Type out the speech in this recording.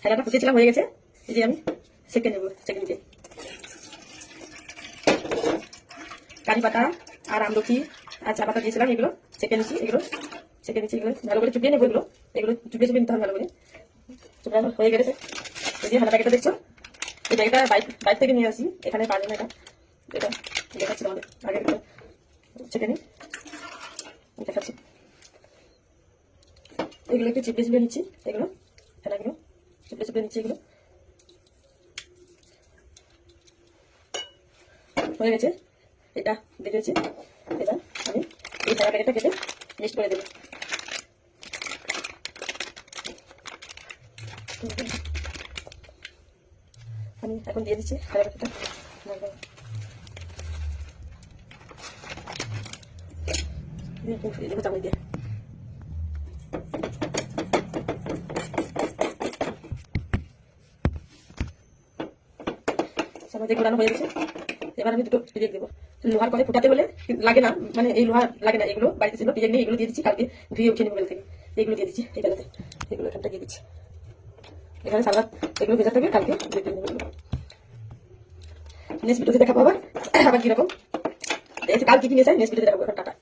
ছানাটা ফুটিয়েছিলাম হয়ে গেছে। এই যে আমি সেকে নেব, সেকে নিতে। কারি পাতা আর আমলকি আর চা পাতা দিয়েছিলাম, এগুলো সেকে নিচ্ছি, এগুলো সেকে নিচ্ছি, এগুলো ভালো করে চুপিয়ে নেব এগুলো। এগুলো চুপিয়ে চুপিয়ে নিতে হবে ভালো করে। চুপড়া হয়ে গেছে। এই যে হানা প্যাকেটটা দেখছ? এই প্যাকেটটা বাইক বাইক থেকে নিয়ে আসি। এখানে যায় না এটা এটা দেখাচ্ছি আমাদের আগে সেকে নিই। দেখাচ্ছি। এগুলো একটু চিপড়ে চিপড়ে নিচ্ছি, এগুলো। চিপড়ে নিচ্ছি এগুলো? হয়ে গেছে? এটা দেখেছি এটা আমি এই সারা প্যাকেটটা কেটে মিক্সড করে দেবো। আমি এখন দিয়ে দিচ্ছি সারা প্যাকেটটা। দিয়ে চামচ দিয়ে। সামনে ঘোরানো হয়ে গেছে। এবার আমি দুটো পিজেক দেবো। লোহার করে ফুটাতে হলে লাগে না মানে এই লোহার লাগে না, এগুলো বাড়িতে ছিল পিজেক নিয়ে এগুলো দিয়ে দিচ্ছি, কালকে ধুয়ে উঠে মোবাইল থেকে। এগুলো দিয়ে দিচ্ছি এই বেলাতে। এগুলো এখানটা দিয়ে দিচ্ছি। এখানে সালাদ, এগুলো ভেজা থাকবে, কালকে নেব নেক্সট ভিডিওতে দেখাবো আবার আবার কীরকম। কালকে যে কাল কি কি নিয়েছে নেক্সট ভিডিওতে দেখাবো টাকা